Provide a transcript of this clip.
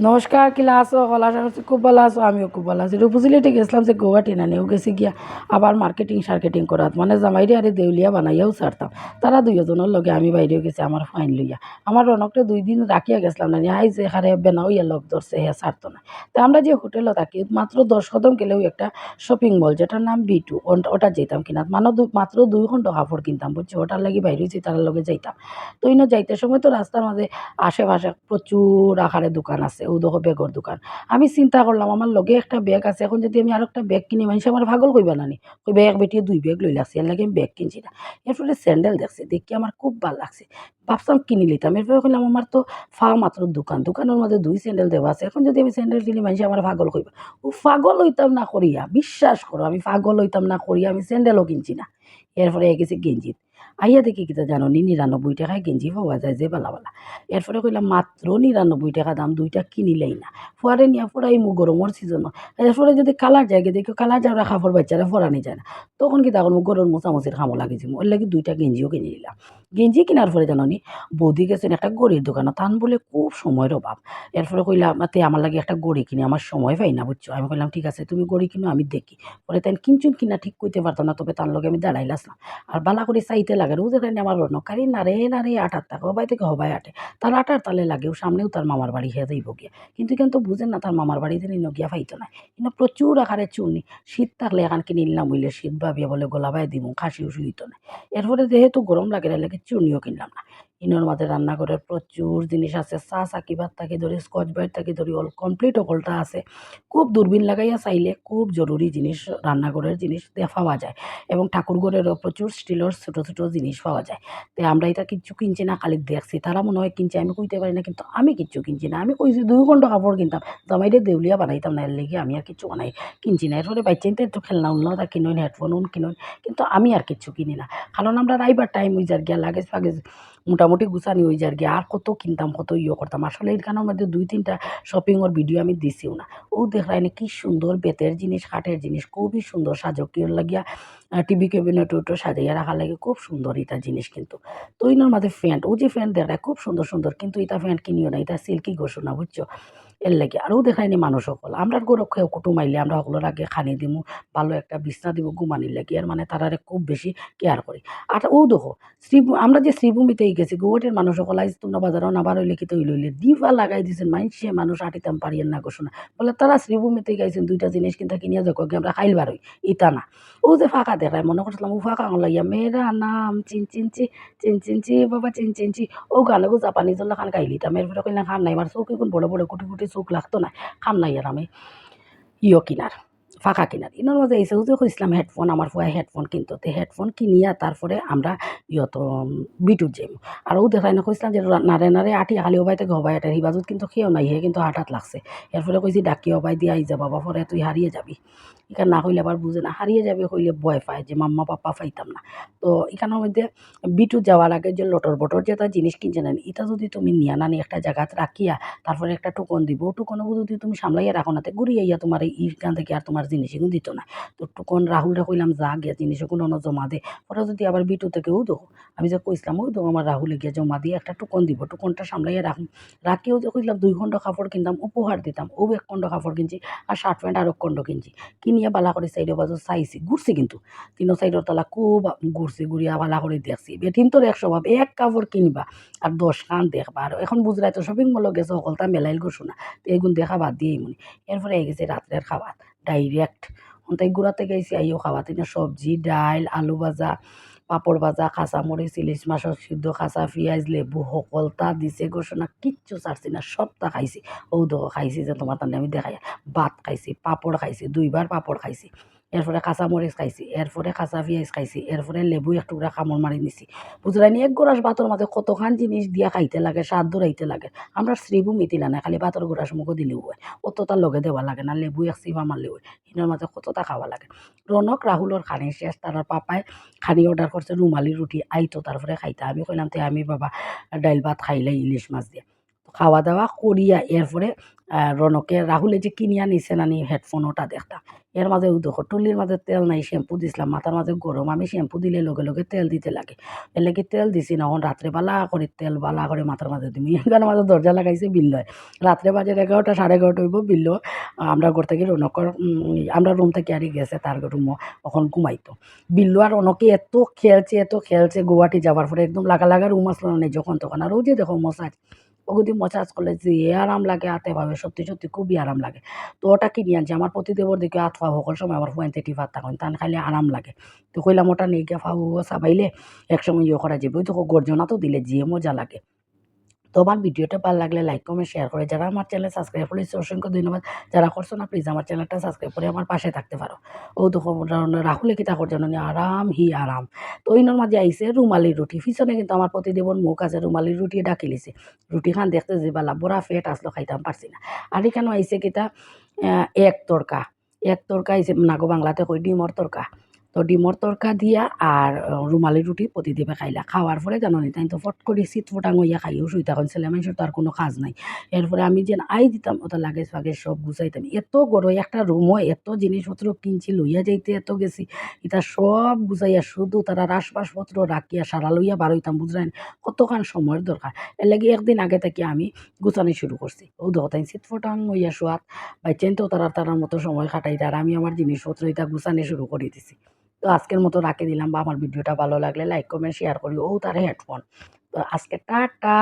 নমস্কার কিলা আছো কলা আশা করছি খুব ভালো আছো। আমিও খুব ভালো আছি। রূপসিলিটি গেছিলাম যে গুয়াহাটি, না, নিয়েও গেছি গিয়া। আবার মার্কেটিং সার্কেটিং করাত। মানে জামাইরে আরে দেউলিয়া বানাইয়াও ছাড়তাম। তারা দুইজনের লগে আমি বাইরেও গেছি আমার ফাইন লইয়া। আমার রনকটা দুই দিন রাখিয়া গেছিলাম, না আই যে হারে বেনাওইয়া লগ ধরছে হ্যাঁ ছাড়তো না। তো আমরা যে হোটেলে থাকি মাত্র দশ কদম গেলেও একটা শপিং মল যেটার নাম বি টু ওটা যেতাম কিনা মানে মাত্র দুই ঘণ্টা কাপড় কিনতাম, বুঝছি? ওটার লাগি বাইরে হয়েছি তার লগে যাইতাম। তো ইনো যাইতে সময় তো রাস্তার মাঝে আশেপাশে প্রচুর আকারে দোকান আছে। ও দেখো দোকান। আমি চিন্তা করলাম, আমার লগে একটা ব্যাগ আছে, এখন যদি আমি আর একটা ব্যাগ কিনি, মানুষ আমার ভাগল কইবা নানি ওই ব্যাগ বেটিয়ে দুই ব্যাগ লই লাগছে এর লাগে আমি ব্যাগ কিনছি না। এরপরে স্যান্ডেল দেখছি, দেখি আমার খুব ভালো লাগছে। ভাবলাম কিনি লিতাম এরপরে কইলাম, আমার তো ফা মাত্র দোকান, দোকানের মধ্যে দুই স্যান্ডেল দেওয়া আছে, এখন যদি আমি স্যান্ডেল কিনি, মানুষ আমার পাগল কইবা। ও পাগল হইতাম না করিয়া, বিশ্বাস করো, আমি পাগল হইতাম না করিয়া আমি স্যান্ডেলও কিনছি না। এরপরে গেছি গেঞ্জিত আইয়া দেখি কিতা জানো, নি নিরানব্বই টাকায় গেঞ্জি পাওয়া যায় যে বালা বালা। এরপরে কইলাম, মাত্র নিরানব্বই টাকা দাম, দুইটা কিনিলেই না। ফুয়ারে নিয়ে ফুরাই মু গরমের সিজন এরপরে যদি কালার যায় দেখো কালার যাওয়া কাপড় বাচ্চারা ফরানি যায় না। তখন কিতা মো গরম মোচামুচির খামো লাগেছি ওর লাগে দুইটা গেঞ্জিও কিনে নিলাম। গেঞ্জি কেনার পরে জানো বৌদি গেছেন একটা গড়ির দোকানে, তান বলে খুব সময়ের অভাব। এরপরে কইলাম তে আমার লাগে একটা গড়ি কিনে, আমার সময় পাই না, বুঝছ? আমি কইলাম, ঠিক আছে, তুমি গড়ি কিনো, আমি দেখি। পরে তাই কিনচুন কিনা, ঠিক কইতে পারতাম না, তবে তার লগে আমি দাঁড়াইলাম আর বালা করে চাইতে লাগে ও যেখানে আমার রনকারি নারে নারে আটার টাকা হবাই থেকে হবাই আটে। তার আটার তালে লাগেও সামনেও তার মামার বাড়ি হয়ে যাইব গিয়া। কিন্তু কিন্তু বুঝেন না, তার মামার বাড়িতে নিন গিয়া ফাইতো না। কিন্তু প্রচুর আকারে চুনি, শীত থাকলে এখান কিনে নিলাম বইলে, শীত ভাবিয়া বলে গোলাবাই দিব খাসিও শুইতো না। এরপরে যেহেতু গরম লাগে লাগে চুনিও কিনলাম না। ইনোর মাঝে রান্নাঘরের প্রচুর জিনিস আছে, চা চাকিবার থেকে ধরে, স্কচ ব্রাইট থেকে ধরে, অল কমপ্লিট অকলটা আছে। খুব দূরবীন লাগাইয়া চাইলে খুব জরুরি জিনিস রান্নাঘরের জিনিস পাওয়া যায় এবং ঠাকুরঘরেরও প্রচুর স্টিলের ছোটো ছোটো জিনিস পাওয়া যায়। তো আমরা এটা কিচ্ছু কিনছি না, খালি দেখছি। তারা মনে হয় কিনছে, আমি কইতে পারি না, কিন্তু আমি কিচ্ছু কিনছি না। আমি কইছি, দুই ঘণ্টা কাপড় কিনতাম। জামাইরে দেউলিয়া বানাইতাম না, এর লেগে আমি আর কিচ্ছু বানাই, কিনছি না। এরপরে বাচ্চাইতে একটু খেলনা উল্লাও তা কিনুন, হেডফোন উন কিনুন, কিন্তু আমি আর কিচ্ছু কিনি না। কারণ আমরা রাইবার টাইম যার গিয়া লাগেজ ফাগেজ মোটামুটি গুছানি হয়ে যার কি। আর কত কিনতাম, কত ইয়ে করতাম। আসলে এখানের মধ্যে দুই, তিনটা শপিংয়ের ভিডিও আমি দিছিও না। ও দেখলাই না কি সুন্দর বেতের জিনিস, কাঠের জিনিস, খুবই সুন্দর সাজকীয় লাগিয়া টিভি ক্যাবিনেট ওটো সাজাইয়া রাখা লাগে খুব সুন্দর এটা জিনিস কিন্তু। তো ইনার মাঝে ফ্যান্ট, ও যে ফ্যান্ট দেখায় খুব সুন্দর সুন্দর। কিন্তু এটা ফ্যান্ট কিনিও না এটা সিল্কি ঘোষণা, বুঝছ? এর লাগে আরও দেখায়নি মানুষ সকল। আমরা গরু খেয়ে কুটুম আইলে আমরা সকলের আগে খানি দিমু ভালো একটা বিছনা দিব ঘুমানির লাগে আর মানে তারারে খুব বেশি কেয়ার করি আর ও দেখো শ্রী আমরা যে শ্রীভূমিতেই গেছি গুয়াহাটির মানুষ সকল আইজ তোমরা বাজারও নাবার হইলে কি তৈল হইলে দিবা লাগাই দিয়েছেন মাইনসে মানুষ আটিতাম পারিয়েন না ঘোষণা বলে তারা শ্রীভূমিতে গাইছেন, দুইটা জিনিস কিন্তু কিনিয়া দেখো কি আমরা খাইল বারই ইতা না। ও যে ফাঁকা দেখায় মনে করছিলাম ও ফাঁকা লাগিয়া মেয়েরা নাম, চিন চিনচি চিন চিনচি বাবা, চিন চিনচি ও গানগো জাপানি জল্লা খান গাইলিতাম এরপরে কইলাম খাম নাই আমার চোখ এখন বড় বড়, কুটি কুটি চোখ লাগতো না খাম নাই আর আমি। ইয় কিনার। ফাঁকা কিনার ইনার মাঝে এসে যে কইছিলাম, হেডফোন, আমার ফুয়াই হেডফোন কিনতো তো হেডফোন কিনিয়া তারপরে আমরা ইয়ত বিটুর যাইম। আর ও দেখাই না, কইছিলাম যে নারে নারে আটি খালি হবাই থেকে হবাই আটে হিবাজত কিন্তু খেয়েও নাই, হে কিন্তু হাঠাত লাগছে। এরপরে কইছি, ডাকি হবাই দিয়ে আই যা বাবা, পরে তুই হারিয়ে যাবি। এখানে না হইলে আবার বুঝে না, হারিয়ে যাবে হইলে ভয় পায় যে মাম্মা পাপ্পা পাইতাম না। তো এখানের মধ্যে বিটু যাওয়ার আগে যে লটর বটর যে একটা জিনিস কিনছে না এটা যদি তুমি নিয়া নানি একটা জায়গাত রাখিয়া, তারপরে একটা টোকন দিব, টোকনও যদি তুমি সামলাইয়া রাখো না ঘুরিয়ে ইয়া তোমার ইখান থেকে আর তোমার জিনিস এগুলো দিত না। তো টোকন রাহুলরে কইলাম, যা গিয়া জিনিস কোনো জমা দে। ওরা যদি আবার বিটু থেকেও দেখো আমি যে কইছিলাম, ওই তো আমার রাহুলে গিয়ে জমা দিয়ে একটা টোকন দিব, টোকনটা সামলাইয়া রাখুন। রাখিও যে কইলাম, দুই খণ্ড কাপড় কিনতাম, উপহার দিতাম, ও এক খণ্ড কাপড় কিনছি আর শার্ট প্যান্ট আর এক খণ্ড কিনছি। কিনিয়া বালা করে সাইডে বাজু চাইছি, ঘুরছি কিন্তু। তিন সাইডের তলা খুব ঘুরছি, ঘুরিয়া বালা করে দেখছি। বেটিন তোর এক স্বভাব, এক কাপড় কিনবা আর দশ খান দেখবা। আর এখন বুঝলাই তো শপিং মলে গেছে, সকলটা মেলাইল গেছো না এইগুলো দেখা বাদ দিয়েই মনে। এরপরে গেছে রাত্রের খাবার। ডাইরেক্ট। তাই গুড়াতে গেছি আইও খাওয়া তিনি সবজি, ডাইল, আলু ভাজা, পাপড় ভাজা খাঁচা মরিচ, ইলিশ মাছের সিদ্ধ খাঁচা পিঁয়াজ, লেবু, সকলতা দিছে, ঘোষণা, কিচ্ছু ছাড়ছি না, সবটা খাইছি। ও দেখো খাইছি যে তোমার তাহলে আমি দেখাই, ভাত খাইছি, পাপড় খাইছি দুইবার পাপড় খাইছি। এরপরে কাঁচা মরিচ খাইছি, এরপরে কাঁচা পেঁয়াজ খাইছি, এরপরে লেবু এক টুকরা কামড় মারি নিছি। বুঝলাইনি এক গোড়াস ভাতর মাঝে কতখান জিনিস দিয়া খাইতে লাগে, স্বাদ দৌড়াইতে লাগে। আমরা শ্রীভূমি দিলা না খালি ভাতর গোড়াস মুখও দিলেও হয়। অতটা লগে দেওয়া লাগে না, লেবু এক চিপা মারলে হয়। হিনের মাঝে কতটা খাওয়া লাগে। রনক রাহুলর খানি শেষ তার পাপায় খানি অর্ডার করছে রুমালি রুটি আইতো তারপরে খাইতে। আমি কইলাম, তে আমি বাবা ডাইল ভাত খাইলে ইলিশ মাছ দিয়ে। খাওয়া দাওয়া করিয়া এরপরে রনকে, রাহুলে যে কিনিয়া নিছে নানি হেডফোন ওটা দেখতাম এর মাঝে ও দেখো টুলির মাঝে তেল নাই শ্যাম্পু দিছিলাম, মাথার মাঝে গরম, আমি শ্যাম্পু দিলে লগে লগে তেল দিতে লাগে। এর লাগি তেল দিছি না এখন রাত্রে বালা করে তেল, বালা করে মাথার মাঝে দিমি এখানে মাঝে দরজা লাগাইছে বিল হয় রাত্রে বাজে এগারোটা, সাড়ে এগারোটা হইব বিল আমরা ঘর থেকে রনকর আমরা রুম থেকে আরি গেছে, তার রুমও এখন ঘুমাইতো। বিল্লু আর অনকে এত খেলছে এত খেলছে, গুয়াহাটি যাওয়ার পরে একদম লাগা লাগা রুম আসলো না যখন তখন আর ওই যে দেখো মসাজ ওগুদি মসাজ করলে যে আরাম লাগে হাতে ভাবে সত্যি সত্যি খুবই আরাম লাগে। তো ওটা কিনি আনছি? আমার প্রতিদেবর দিকে হাত ফাও সকল সময় আমার ফুয়েন থেটি ভাত থাকুন তান খাইলে আরাম লাগে। তো কইলাম ওটা নিয়ে গিয়ে ফাউ সাবাইলে একসময় ইয়ে করা যাবে। তো গর্জনা তো দিলে যে মজা লাগে। তো আমার ভিডিওটা ভালো লাগলে লাইক কমেন্ট শেয়ার করে যারা আমার চ্যানেল সাবস্ক্রাইব করেছে, অসংখ্য ধন্যবাদ। যারা করছ না প্লিজ আমার চ্যানেলটা সাবস্ক্রাইব করে আমার পাশে থাকতে পারো। ও দেখো রাহুলে কিতা করছে না আরাম হি আরাম। তো ওইনার মাঝে আইসে রুমালি রুটি। পিছনে কিন্তু আমার প্রতিদেবন মুখ আছে রুমালি রুটি ডাকি লিছে। রুটি খান দেখতে যে বালা, বড়া ফেট আসলো, খাইতাম পারছি না। আর এখানে আইসে কিতা এক তরকা। এক তরকা আইসে নাগো বাংলাতে কই ডিমর তরকা। তো ডিমর তরকা দিয়া আর রুমালি রুটি প্রতিদেবে খাইলা। খাওয়ার পরে জানো নি তাই তো ফট করে সিট ফোটাং হইয়া খাইও শুই তখন ছেলে মানুষের তো আর কোনো কাজ নাই। এরপরে আমি যেন আই দিতাম ওটা লাগেজ ফাগেজ সব গুছাইতাম এত বড় একটা রুমও এত জিনিসপত্র কিনছি, লইয়া যাইতে এত গেছি। এটা সব গুছাইয়া শুধু তারা রাসবাসপত্র রাখিয়া সারা লইয়া বারোইতাম বুঝলেন কতখান সময়ের দরকার এর লাগে একদিন আগে থেকে আমি গুছানি শুরু করছি ও দহতাই সিট ফোটাং হইয়া শোয়াত বাইচেন তো তারা তারার মতো সময় খাটাইতে আর আমি আমার জিনিসপত্র এটা গুছানি শুরু করে দিছি। তো আজকের মতো রাখে দিলাম। বা আমার ভিডিওটা ভালো লাগলে লাইক কমেন্ট শেয়ার করি ও তার হেডফোন তো আজকে টাটা!